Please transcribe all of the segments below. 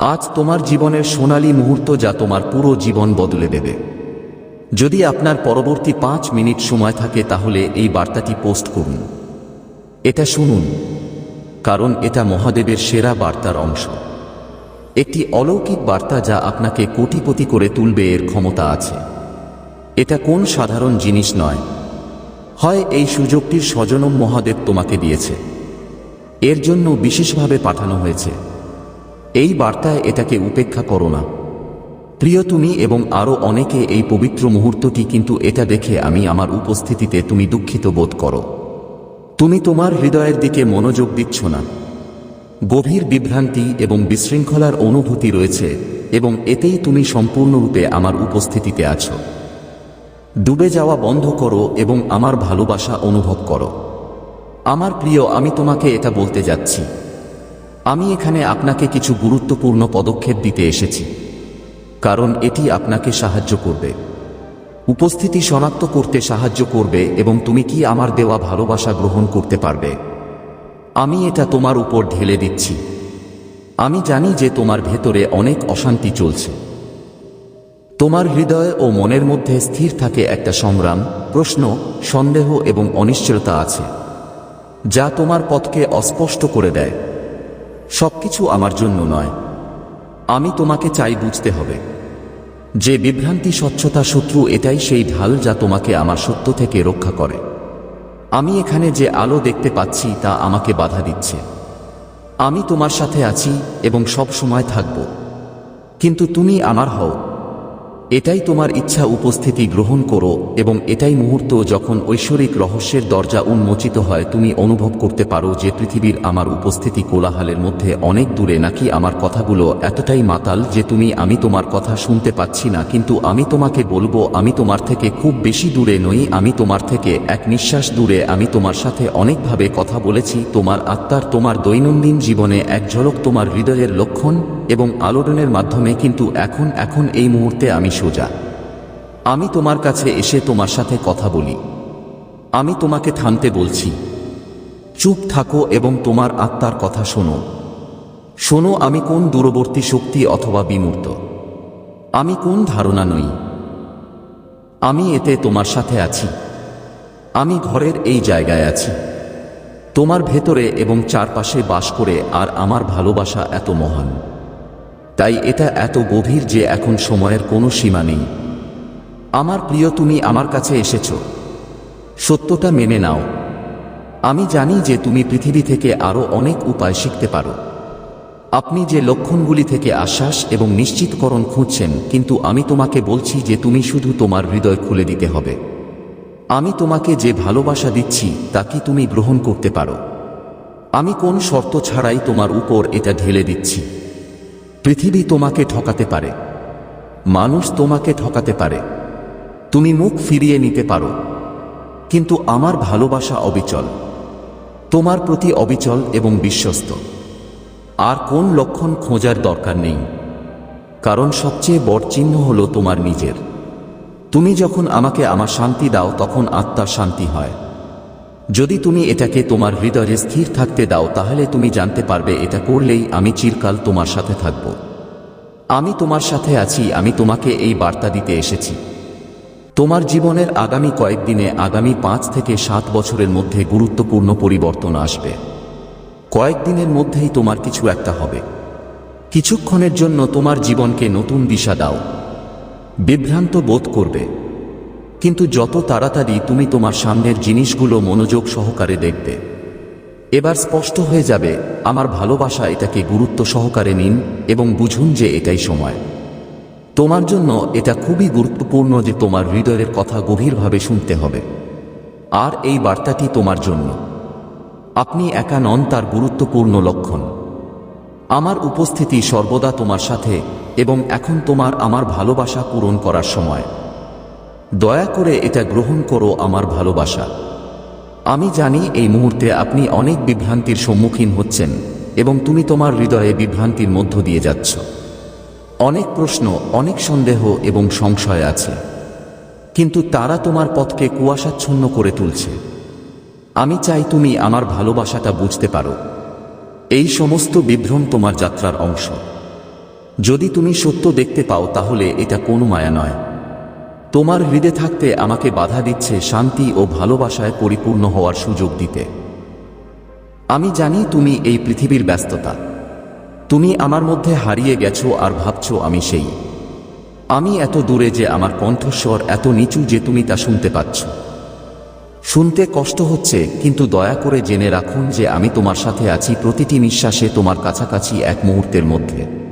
আজ তোমার জীবনের সোনালী মুহূর্ত যা তোমার পুরো জীবন বদলে দেবে। যদি আপনার পরবর্তী পাঁচ মিনিট সময় থাকে তাহলে এই বার্তাটি পোস্ট করুন। এটা শুনুন, কারণ এটা মহাদেবের সেরা বার্তার অংশ। একটি অলৌকিক বার্তা যা আপনাকে কোটিপতি করে তুলবে এর ক্ষমতা আছে। এটা কোন সাধারণ জিনিস নয়। হয় এই সুযোগটির স্বজনম মহাদেব তোমাকে দিয়েছে। এর জন্য বিশেষভাবে পাঠানো হয়েছে। এই বার্তায় এটাকে উপেক্ষা করো না। প্রিয় তুমি এবং আরও অনেকে এই পবিত্র মুহূর্তটি কিন্তু এটা দেখে আমি আমার উপস্থিতিতে তুমি দুঃখিত বোধ করো। তুমি তোমার হৃদয়ের দিকে মনোযোগ দিচ্ছ না। গভীর বিভ্রান্তি এবং বিশৃঙ্খলার অনুভূতি রয়েছে এবং এতেই তুমি সম্পূর্ণরূপে আমার উপস্থিতিতে আছো। ডুবে যাওয়া বন্ধ করো এবং আমার ভালোবাসা অনুভব করো। আমার প্রিয়, আমি তোমাকে এটা বলতে যাচ্ছি। আমি এখানে আপনাকে কিছু গুরুত্বপূর্ণ পদক্ষেপ দিতে এসেছি। কারণ এটি আপনাকে সাহায্য করবে। উপস্থিতি শনাক্ত করতে সাহায্য করবে এবং তুমি কি আমার দেওয়া ভালোবাসা গ্রহণ করতে পারবে। আমি এটা তোমার উপর ঢেলে দিচ্ছি। আমি জানি যে তোমার ভেতরে অনেক অশান্তি চলছে। তোমার হৃদয় ও মনের মধ্যে স্থির থাকে একটা সংগ্রাম, প্রশ্ন, সন্দেহ এবং অনিশ্চয়তা আছে, যা তোমার পথকে অস্পষ্ট করে দেয়। সবকিছু আমার জন্য নয়। আমি তোমাকে চাই বুঝতে হবে। যে বিভ্রান্তি, স্বচ্ছতা, শত্রু, এটাই সেই ঢাল যা তোমাকে আমার সত্য থেকে রক্ষা করে। আমি এখানে যে আলো দেখতে পাচ্ছি, তা আমাকে বাধা দিচ্ছে। আমি তোমার সাথে আছি এবং সব সময় থাকব। কিন্তু তুমি আমার হও। এটাই তোমার ইচ্ছা উপস্থিতি গ্রহণ করো এবং এটাই মুহূর্ত যখন ঐশ্বরিক রহস্যের দরজা উন্মোচিত হয়, তুমি অনুভব করতে পারো যে পৃথিবীর আমার উপস্থিতি কোলাহালের মধ্যে অনেক দূরে, নাকি আমার কথাগুলো এতটাই মাতাল যে তুমি, আমি তোমার কথা শুনতে পাচ্ছি না, কিন্তু আমি তোমাকে বলব, আমি তোমার থেকে খুব বেশি দূরে নই, আমি তোমার থেকে এক নিঃশ্বাস দূরে, আমি তোমার সাথে অনেকভাবে কথা বলেছি, তোমার আত্মার, তোমার দৈনন্দিন জীবনে এক ঝলক তোমার হৃদয়ের লক্ষণ এবং আলোড়নের মাধ্যমে কিন্তু এখন এখন এই মুহূর্তে আমি সোজা। আমি তোমার কাছে এসে তোমার সাথে কথা বলি। আমি তোমাকে থামতে বলছি। চুপ থাকো এবং তোমার আত্মার কথা শোনো। শোনো আমি কোন দূরবর্তী শক্তি অথবা বিমূর্ত। আমি কোন ধারণা নই। আমি এতে তোমার সাথে আছি। আমি ঘরের এই জায়গায় আছি। তোমার ভেতরে এবং চারপাশে বাস করে আর আমার ভালোবাসা এত মহান। তাই এটা এত গভীর যে এখন সময়ের কোনো সীমা নেই। আমার প্রিয়, তুমি আমার কাছে এসেছ। সত্যটা মেনে নাও। আমি জানি যে তুমি পৃথিবী থেকে আরও অনেক উপায় শিখতে পারো। আপনি যে লক্ষণগুলি থেকে আশ্বাস এবং নিশ্চিতকরণ খুঁজছেন, কিন্তু আমি তোমাকে বলছি যে তুমি শুধু তোমার হৃদয় খুলে দিতে হবে। আমি তোমাকে যে ভালোবাসা দিচ্ছি, তা কি তুমি গ্রহণ করতে পারো? আমি কোন শর্ত ছাড়াই তোমার উপর এটা ঢেলে দিচ্ছি। পৃথিবী তোমাকে ঠকাতে পারে। মানুষ তোমাকে ঠকাতে পারে। তুমি মুখ ফিরিয়ে নিতে পারো। কিন্তু আমার ভালোবাসা অবিচল। তোমার প্রতি অবিচল এবং বিশ্বস্ত। আর কোন লক্ষণ খোঁজার দরকার নেই। কারণ সবচেয়ে বড় চিহ্ন হলো তোমার নিজের। তুমি যখন আমাকে আমার শান্তি দাও, তখন আত্মার শান্তি হয়। যদি তুমি এটাকে তোমার হৃদয়ে স্থির থাকতে দাও, তাহলে তুমি জানতে পারবে এটা করলেই আমি চিরকাল তোমার সাথে থাকব। আমি তোমার সাথে আছি, আমি তোমাকে এই বার্তা দিতে এসেছি। তোমার জীবনের আগামী কয়েকদিনে আগামী পাঁচ থেকে সাত বছরের মধ্যে গুরুত্বপূর্ণ পরিবর্তন আসবে। কয়েকদিনের মধ্যেই তোমার কিছু একটা হবে। কিছুক্ষণের জন্য তোমার জীবনকে নতুন দিশা দাও। বিভ্রান্ত বোধ করবে। কিন্তু যত তাড়াতাড়ি তুমি তোমার সামনের জিনিসগুলো মনোযোগ সহকারে দেখবে। এবার স্পষ্ট হয়ে যাবে, আমার ভালোবাসা এটাকে গুরুত্ব সহকারে নিন এবং বুঝুন যে এটাই সময়। তোমার জন্য এটা খুবই গুরুত্বপূর্ণ যে তোমার হৃদয়ের কথা গভীরভাবে শুনতে হবে। আর এই বার্তাটি তোমার জন্য। আপনি একা নন তার গুরুত্বপূর্ণ লক্ষণ। আমার উপস্থিতি সর্বদা তোমার সাথে এবং এখন তোমার আমার ভালোবাসা পূরণ করার সময়। দয়া করে এটা গ্রহণ করো আমার ভালোবাসা। আমি জানি এই মুহূর্তে আপনি অনেক বিভ্রান্তির সম্মুখীন হচ্ছেন এবং তুমি তোমার হৃদয়ে বিভ্রান্তির মধ্য দিয়ে যাচ্ছ। অনেক প্রশ্ন, অনেক সন্দেহ এবং সংশয় আছে। কিন্তু তারা তোমার পথকে কুয়াশাচ্ছন্ন করে তুলছে। আমি চাই তুমি আমার ভালোবাসাটা বুঝতে পারো। এই সমস্ত বিভ্রম তোমার যাত্রার অংশ। যদি তুমি সত্য দেখতে পাও তাহলে এটা কোনো মায়া নয়। তোমার হৃদে থাকতে আমাকে বাধা দিচ্ছে শান্তি ও ভালোবাসায় পরিপূর্ণ হওয়ার সুযোগ দিতে। আমি জানি তুমি এই পৃথিবীর ব্যস্ততা। তুমি আমার মধ্যে হারিয়ে গেছো আর ভাবছ আমি সেই। আমি এত দূরে যে আমার কণ্ঠস্বর এত নিচু যে তুমি তা শুনতে পাচ্ছ। শুনতে কষ্ট হচ্ছে, কিন্তু দয়া করে জেনে রাখুন যে আমি তোমার সাথে আছি প্রতিটি নিঃশ্বাসে তোমার কাছাকাছি এক মুহূর্তের মধ্যে।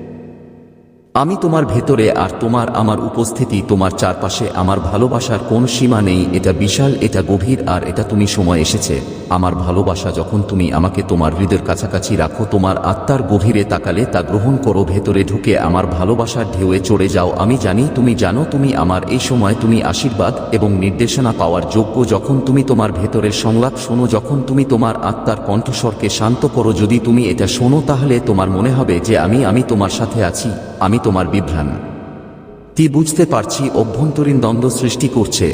আমি তোমার ভেতরে আর তোমার আমার উপস্থিতি তোমার চারপাশে আমার ভালোবাসার কোন সীমা নেই, এটা বিশাল, এটা গভীর, আর এটা তুমি সময় এসেছে। আমার ভালোবাসা যখন তুমি আমাকে তোমার হৃদয়ের কাছাকাছি রাখো, তোমার আত্মার গভীরে তাকালে তা গ্রহণ করো, ভেতরে ঢুকে আমার ভালোবাসার ঢেউয়ে চড়ে যাও। আমি জানি, তুমি জানো, তুমি আমার এই সময় তুমি আশীর্বাদ এবং নির্দেশনা পাওয়ার যোগ্য। যখন তুমি তোমার ভেতরের সংলাপ শোনো, যখন তুমি তোমার আত্মার কণ্ঠস্বরকে শান্ত করো, যদি তুমি এটা শোনো, তাহলে তোমার মনে হবে যে আমি আমি তোমার সাথে আছি, আমি তোমার বিভ্রাণ তি বুঝতে পারছি, অভ্যন্তরীণ দ্বন্দ্ব সৃষ্টি করছে,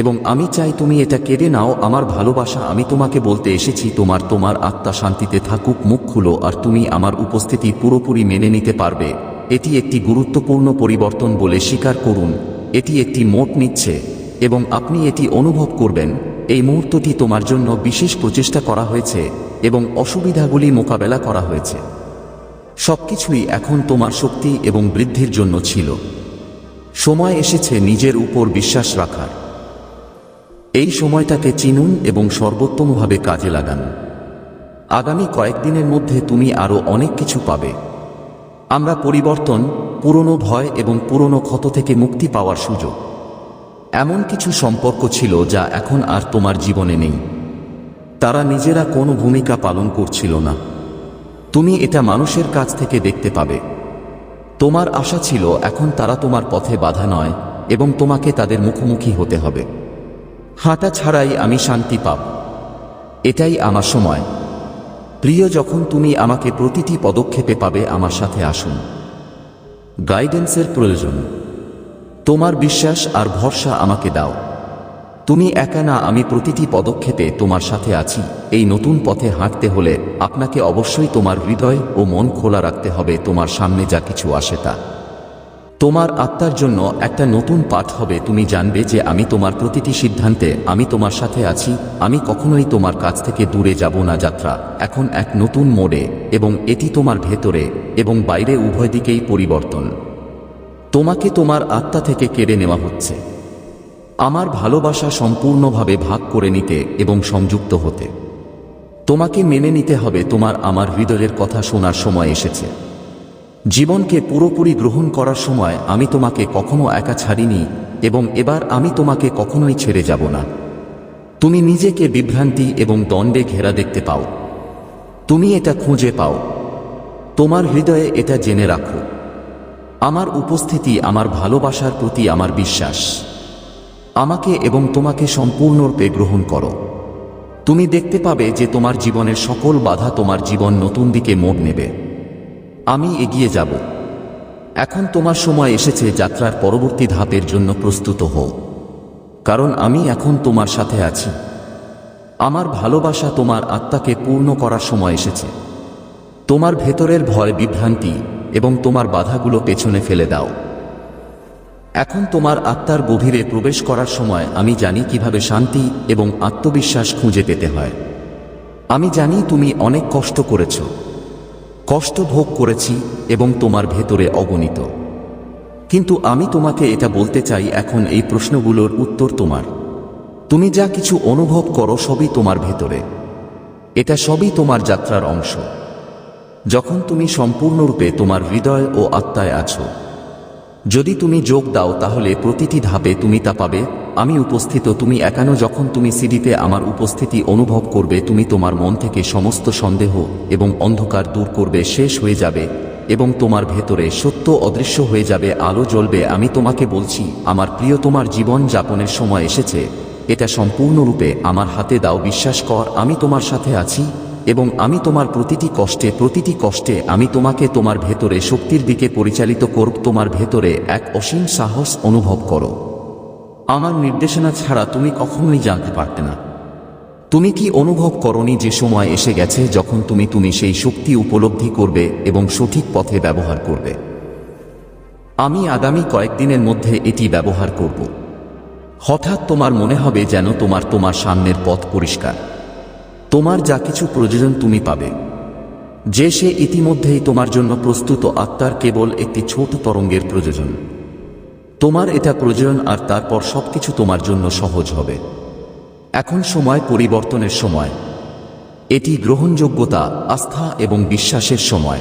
এবং আমি চাই তুমি এটা কেড়ে নাও, আমার ভালোবাসা, আমি তোমাকে বলতে এসেছি, তোমার তোমার আত্মা শান্তিতে থাকুক, মুখ খুলো, আর তুমি আমার উপস্থিতি পুরোপুরি মেনে নিতে পারবে। এটি একটি গুরুত্বপূর্ণ পরিবর্তন বলে স্বীকার করুন। এটি একটি মোট নিচ্ছে, এবং আপনি এটি অনুভব করবেন। এই মুহূর্তটি তোমার জন্য বিশেষ প্রচেষ্টা করা হয়েছে, এবং অসুবিধাগুলি মোকাবেলা করা হয়েছে। সবকিছুই এখন তোমার শক্তি এবং বৃদ্ধির জন্য ছিল। সময় এসেছে নিজের উপর বিশ্বাস রাখার। এই সময়টাকে চিনুন এবং সর্বোত্তমভাবে কাজে লাগান। আগামী কয়েকদিনের মধ্যে তুমি আরও অনেক কিছু পাবে। আমরা পরিবর্তন, পুরনো ভয় এবং পুরনো ক্ষত থেকে মুক্তি পাওয়ার সুযোগ। এমন কিছু সম্পর্ক ছিল যা এখন আর তোমার জীবনে নেই। তারা নিজেরা কোনো ভূমিকা পালন করছিল না। তুমি এটা মানুষের কাছ থেকে দেখতে পাবে। তোমার আশা ছিল, এখন তারা তোমার পথে বাধা নয় এবং তোমাকে তাদের মুখোমুখি হতে হবে। হাঁটা ছাড়াই আমি শান্তি পাব। এটাই আমার সময়। প্রিয়, যখন তুমি আমাকে প্রতিটি পদক্ষেপে পাবে, আমার সাথে আসুন। গাইডেন্সের প্রয়োজন। তোমার বিশ্বাস আর ভরসা আমাকে দাও। তুমি একা না, আমি প্রতিটি পদক্ষেপে তোমার সাথে আছি। এই নতুন পথে হাঁটতে হলে আপনাকে অবশ্যই তোমার হৃদয় ও মন খোলা রাখতে হবে, তোমার সামনে যা কিছু আসে তা। তোমার আত্মার জন্য একটা নতুন পাঠ হবে। তুমি জানবে যে আমি তোমার প্রতিটি সিদ্ধান্তে আমি তোমার সাথে আছি, আমি কখনোই তোমার কাছ থেকে দূরে যাব না, যাত্রা। এখন এক নতুন মোড়ে এবং এটি তোমার ভেতরে এবং বাইরে উভয় দিকেই পরিবর্তন। তোমাকে তোমার আত্মা থেকে কেড়ে নেওয়া হচ্ছে। আমার ভালোবাসা সম্পূর্ণভাবে ভাগ করে নিতে এবং সংযুক্ত হতে। তোমাকে মেনে নিতে হবে তোমার আমার হৃদয়ের কথা শোনার সময় এসেছে। জীবনকে পুরোপুরি গ্রহণ করার সময় আমি তোমাকে কখনো একা ছাড়িনি এবং এবার আমি তোমাকে কখনোই ছেড়ে যাব না। তুমি নিজেকে বিভ্রান্তি এবং দণ্ডে ঘেরা দেখতে পাও। তুমি এটা খুঁজে পাও। তোমার হৃদয়ে এটা জেনে রাখো। আমার উপস্থিতি আমার ভালোবাসার প্রতি আমার বিশ্বাস। আমাকে এবং তোমাকে সম্পূর্ণরূপে গ্রহণ করো। তুমি দেখতে পাবে যে তোমার জীবনের সকল বাধা তোমার জীবন নতুন দিকে মোড় নেবে। আমি এগিয়ে যাব। এখন তোমার সময় এসেছে যাত্রার পরবর্তী ধাপের জন্য প্রস্তুত হও। কারণ আমি এখন তোমার সাথে আছি। আমার ভালোবাসা তোমার আত্মাকে পূর্ণ করার সময় এসেছে। তোমার ভেতরের ভয় বিভ্রান্তি এবং তোমার বাধাগুলো পেছনে ফেলে দাও। এখন তোমার আত্মার গভীরে প্রবেশ করার সময় আমি জানি কীভাবে শান্তি এবং আত্মবিশ্বাস খুঁজে পেতে হয়। আমি জানি তুমি অনেক কষ্ট করেছ। কষ্ট ভোগ করেছি এবং তোমার ভেতরে অগণিত। কিন্তু আমি তোমাকে এটা বলতে চাই, এখন এই প্রশ্নগুলোর উত্তর তোমার। তুমি যা কিছু অনুভব করো সবই তোমার ভেতরে। এটা সবই তোমার যাত্রার অংশ। যখন তুমি সম্পূর্ণরূপে তোমার হৃদয় ও আত্মায় আছো যদি তুমি যোগ দাও তাহলে প্রতিটি ধাপে তুমি তা পাবে। আমি উপস্থিত, তুমি একানো, যখন তুমি সিডিতে আমার উপস্থিতি অনুভব করবে, তুমি তোমার মন থেকে সমস্ত সন্দেহ এবং অন্ধকার দূর করবে, শেষ হয়ে যাবে এবং তোমার ভেতরে সত্য অদৃশ্য হয়ে যাবে, আলো জ্বলবে। আমি তোমাকে বলছি, আমার প্রিয়, তোমার জীবন যাপনের সময় এসেছে। এটা সম্পূর্ণরূপে আমার হাতে দাও, বিশ্বাস কর, আমি তোমার সাথে আছি। এবং আমি তোমার প্রতিটি কষ্টে প্রতিটি কষ্টে আমি তোমাকে তোমার ভেতরে শক্তির দিকে পরিচালিত করব, তোমার ভেতরে এক অসীম সাহস অনুভব করো। আমার নির্দেশনা ছাড়া তুমি কখনোই জানতে পারতে না। তুমি কি অনুভব করনি যে সময় এসে গেছে যখন তুমি তুমি সেই শক্তি উপলব্ধি করবে এবং সঠিক পথে ব্যবহার করবে? আমি আগামী কয়েকদিনের মধ্যে এটি ব্যবহার করব। হঠাৎ তোমার মনে হবে যেন তোমার তোমার সামনের পথ পরিষ্কার। তোমার যা কিছু প্রয়োজন তুমি পাবে। যে সে ইতিমধ্যেই তোমার জন্য প্রস্তুত, আত্মার কেবল একটি ছোট তরঙ্গের প্রয়োজন। তোমার এটা প্রয়োজন আর তারপর সবকিছু তোমার জন্য সহজ হবে। এখন সময় পরিবর্তনের সময়। এটি গ্রহণযোগ্যতা, আস্থা এবং বিশ্বাসের সময়।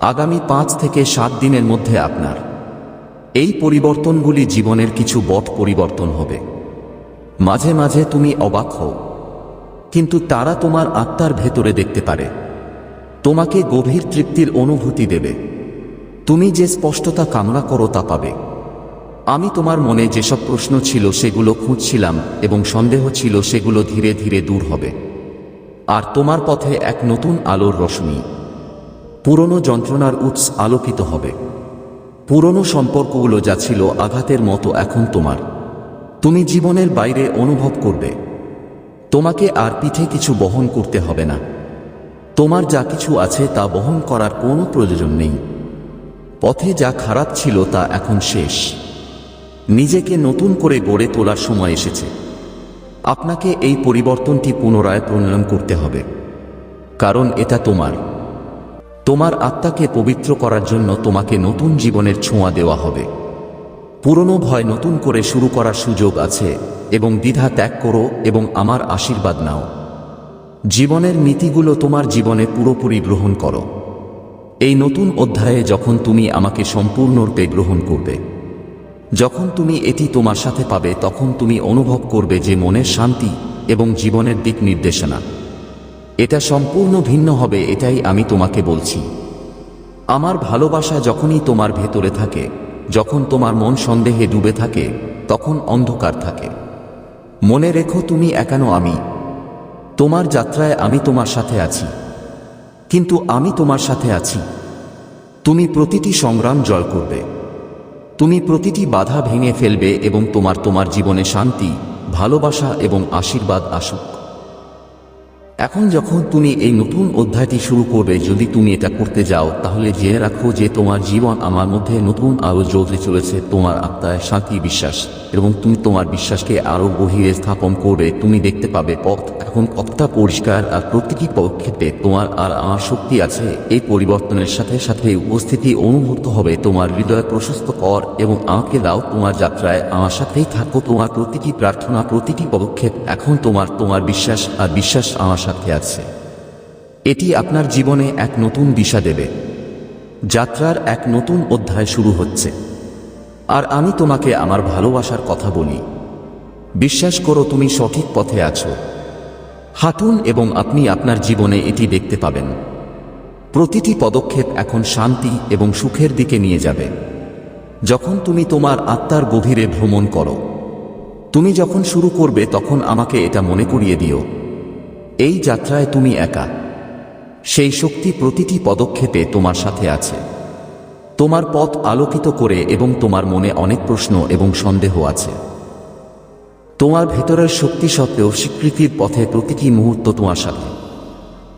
আগামী পাঁচ থেকে সাত দিনের মধ্যে আপনার। এই পরিবর্তনগুলি জীবনের কিছু বট পরিবর্তন হবে। মাঝে মাঝে তুমি অবাক হও। কিন্তু তারা তোমার আত্মার ভেতরে দেখতে পারে। তোমাকে গভীর তৃপ্তির অনুভূতি দেবে। তুমি যে স্পষ্টতা কামনা করো তা পাবে। আমি তোমার মনে যেসব প্রশ্ন ছিল সেগুলো খুঁজছিলাম এবং সন্দেহ ছিল সেগুলো ধীরে ধীরে দূর হবে। আর তোমার পথে এক নতুন আলোর রশ্মি। পুরনো যন্ত্রণার উৎস আলোকিত হবে। পুরনো সম্পর্কগুলো যা ছিল আঘাতের মতো এখন তোমার। তুমি জীবনের বাইরে অনুভব করবে। তোমাকে আর পিঠে কিছু বহন করতে হবে না। তোমার যা কিছু আছে তা বহন করার কোনো প্রয়োজন নেই। পথে যা খারাপ ছিল তা এখন শেষ। নিজেকে নতুন করে গড়ে তোলার সময় এসেছে। আপনাকে এই পরিবর্তনটি পুনরায় প্রণয়ন করতে হবে। কারণ এটা তোমার। তোমার আত্মাকে পবিত্র করার জন্য তোমাকে নতুন জীবনের ছোঁয়া দেওয়া হবে। পুরনো ভয় নতুন করে শুরু করার সুযোগ আছে এবং দ্বিধা ত্যাগ করো এবং আমার আশীর্বাদ নাও। জীবনের নীতিগুলো তোমার জীবনে পুরোপুরি গ্রহণ করো। এই নতুন অধ্যায়ে যখন তুমি আমাকে সম্পূর্ণরূপে গ্রহণ করবে, যখন তুমি এটি তোমার সাথে পাবে, তখন তুমি অনুভব করবে যে মনের শান্তি এবং জীবনের দিক নির্দেশনা। এটা সম্পূর্ণ ভিন্ন হবে, এটাই আমি তোমাকে বলছি। আমার ভালোবাসা যখনই তোমার ভেতরে থাকে যখন তোমার মন সন্দেহে ডুবে থাকে, তখন অন্ধকার থাকে। মনে রেখো তুমি একানো আমি। তোমার যাত্রায় আমি তোমার সাথে আছি। কিন্তু আমি তোমার সাথে আছি। তুমি প্রতিটি সংগ্রাম জয় করবে। তুমি প্রতিটি বাধা ভেঙে ফেলবে এবং তোমার তোমার জীবনে শান্তি, ভালোবাসা এবং আশীর্বাদ আসুক। এখন যখন তুমি এই নতুন অধ্যায়টি শুরু করবে, যদি তুমি এটা করতে যাও, তাহলে জেনে রাখো যে তোমার জীবন আমার মধ্যে নতুন আরও জ্বলতে চলেছে, তোমার আত্মায় শান্তি বিশ্বাস। এবং তুমি তোমার বিশ্বাসকে আরও গভীরে স্থাপন করবে, তুমি দেখতে পাবে পথ। এখন কতটা পরিষ্কার আর প্রতিটি পদক্ষেপে তোমার আর আমার শক্তি আছে। এই পরিবর্তনের সাথে সাথে উপস্থিতি অনুভূত হবে, তোমার হৃদয় প্রশস্ত কর এবং আমাকে দাও তোমার যাত্রায়। আমার সাথেই থাকো তোমার প্রতিটি প্রার্থনা, প্রতিটি পদক্ষেপ। এখন তোমার তোমার বিশ্বাস আর বিশ্বাস আমার সাথে আছে। এটি আপনার জীবনে এক নতুন দিশা দেবে। যাত্রার এক নতুন অধ্যায় শুরু হচ্ছে। আর আমি তোমাকে আমার ভালোবাসার কথা বলি। বিশ্বাস করো তুমি সঠিক পথে আছো। হাঁটুন এবং আপনি আপনার জীবনে এটি দেখতে পাবেন। প্রতিটি পদক্ষেপ এখন শান্তি এবং সুখের দিকে নিয়ে যাবে। যখন তুমি তোমার আত্মার গভীরে ভ্রমণ করো, তুমি যখন শুরু করবে তখন আমাকে এটা মনে করিয়ে দিও। এই যাত্রায় তুমি একা। সেই শক্তি প্রতিটি পদক্ষেপে তোমার সাথে আছে। তোমার পথ আলোকিত করে এবং তোমার মনে অনেক প্রশ্ন এবং সন্দেহ আছে। তোমার ভেতরের শক্তি সত্ত্বেও স্বীকৃতির পথে প্রতিটি মুহূর্ত তোমার সাথে।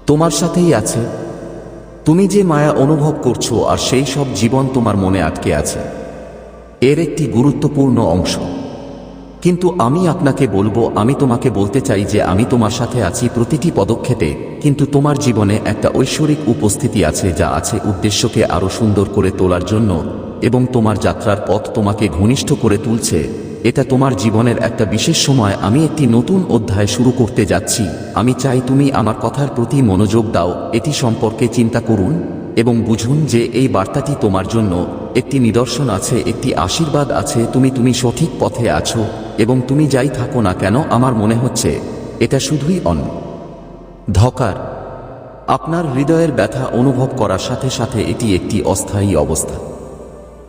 তোমার সাথেই আছে। তুমি যে মায়া অনুভব করছ আর সেই সব জীবন তোমার মনে আটকে আছে। এর একটি গুরুত্বপূর্ণ অংশ। কিন্তু আমি আপনাকে বলব, আমি তোমাকে বলতে চাই যে আমি তোমার সাথে আছি প্রতিটি পদক্ষেপে, কিন্তু তোমার জীবনে একটা ঐশ্বরিক উপস্থিতি আছে যা আছে উদ্দেশ্যকে আরও সুন্দর করে তোলার জন্য, এবং তোমার যাত্রার পথ তোমাকে ঘনিষ্ঠ করে তুলছে। এটা তোমার জীবনের একটা বিশেষ সময়। আমি একটি নতুন অধ্যায় শুরু করতে যাচ্ছি। আমি চাই তুমি আমার কথার প্রতি মনোযোগ দাও। এটি সম্পর্কে চিন্তা করুন এবং বুঝুন যে এই বার্তাটি তোমার জন্য একটি নিদর্শন আছে, একটি আশীর্বাদ আছে, তুমি তুমি সঠিক পথে আছো এবং তুমি যাই থাকো না কেন, আমার মনে হচ্ছে এটা শুধুই অন। ধকার। আপনার হৃদয়ের ব্যথা অনুভব করার সাথে সাথে এটি একটি অস্থায়ী অবস্থা।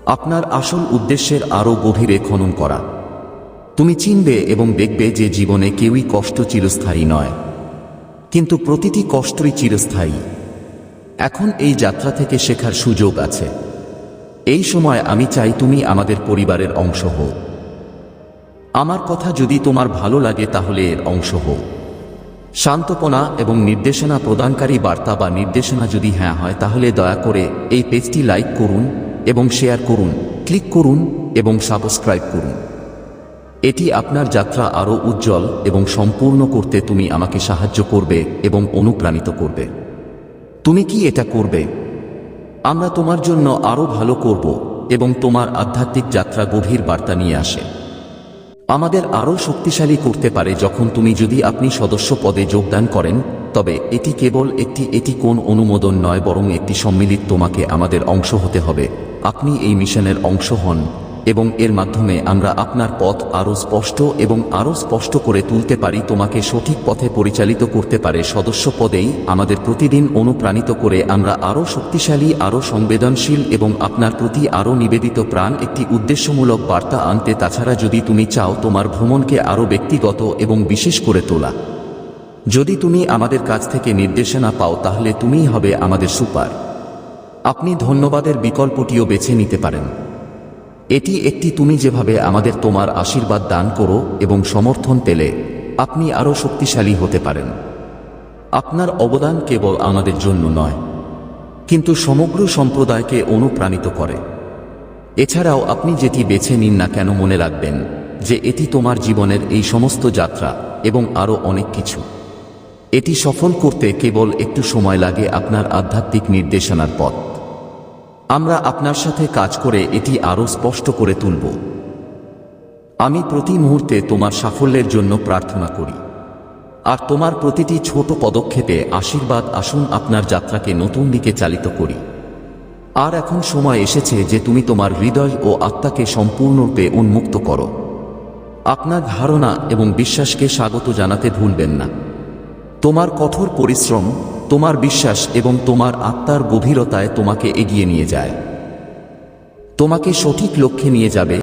আপনার আসল উদ্দেশ্যের আরও গভীরে খনন করা। তুমি চিনবে এবং দেখবে যে জীবনে কেউই কষ্ট চিরস্থায়ী নয়। কিন্তু প্রতিটি কষ্টই চিরস্থায়ী। এখন এই যাত্রা থেকে শেখার সুযোগ আছে। এই সময় আমি চাই তুমি আমাদের পরিবারের অংশ হও। আমার কথা যদি তোমার ভালো লাগে তাহলে এর অংশ হও। শান্তপনা এবং নির্দেশনা প্রদানকারী বার্তা বা নির্দেশনা যদি হ্যাঁ হয়, তাহলে দয়া করে এই পেজটি লাইক করুন এবং শেয়ার করুন, ক্লিক করুন এবং সাবস্ক্রাইব করুন। এটি আপনার যাত্রা আরও উজ্জ্বল এবং সম্পূর্ণ করতে তুমি আমাকে সাহায্য করবে এবং অনুপ্রাণিত করবে। তুমি কি এটা করবে? আমরা তোমার জন্য আরও ভালো করব এবং তোমার আধ্যাত্মিক যাত্রা গভীর বার্তা নিয়ে আসে। আমাদের আরও শক্তিশালী করতে পারে যখন তুমি যদি আপনি সদস্য পদে যোগদান করেন, তবে এটি কেবল একটি, এটি কোন অনুমোদন নয়, বরং একটি সম্মিলিত তোমাকে আমাদের অংশ হতে হবে। আপনি এই মিশনের অংশ হন। এবং এর মাধ্যমে আমরা আপনার পথ আরও স্পষ্ট এবং আরও স্পষ্ট করে তুলতে পারি, তোমাকে সঠিক পথে পরিচালিত করতে পারে। সদস্য পদেই আমাদের প্রতিদিন অনুপ্রাণিত করে আমরা আরও শক্তিশালী, আরও সংবেদনশীল এবং আপনার প্রতি আরও নিবেদিত প্রাণ একটি উদ্দেশ্যমূলক বার্তা আনতে। তাছাড়া যদি তুমি চাও তোমার ভ্রমণকে আরও ব্যক্তিগত এবং বিশেষ করে তোলা। যদি তুমি আমাদের কাছ থেকে নির্দেশনা পাও, তাহলে তুমিই হবে আমাদের সুপার। আপনি ধন্যবাদের বিকল্পটিও বেছে নিতে পারেন। এটি একটি তুমি যেভাবে আমাদের তোমার আশীর্বাদ দান করো এবং সমর্থন পেলে, আপনি আরও শক্তিশালী হতে পারেন। আপনার অবদান কেবল আমাদের জন্য নয়, কিন্তু সমগ্র সম্প্রদায়কে অনুপ্রাণিত করে। এছাড়াও আপনি যেটি বেছে নিন না কেন মনে রাখবেন যে এটি তোমার জীবনের এই সমস্ত যাত্রা এবং আরও অনেক কিছু। এটি সফল করতে কেবল একটু সময় লাগে আপনার আধ্যাত্মিক নির্দেশনার পথ। আমরা আপনার সাথে কাজ করে এটি আরও স্পষ্ট করে তুলব। আমি প্রতি মুহূর্তে তোমার সাফল্যের জন্য প্রার্থনা করি। আর তোমার প্রতিটি ছোট পদক্ষেপে আশীর্বাদ আসুন আপনার যাত্রাকে নতুন দিকে চালিত করি। আর এখন সময় এসেছে যে তুমি তোমার হৃদয় ও আত্মাকে সম্পূর্ণরূপে উন্মুক্ত করো। আপনার ধারণা এবং বিশ্বাসকে স্বাগত জানাতে ভুলবেন না। তোমার কঠোর পরিশ্রম তোমার বিশ্বাস এবং তোমার আত্মার গভীরতায় তোমাকে এগিয়ে নিয়ে যায়। তোমাকে সঠিক লক্ষ্যে নিয়ে যাবে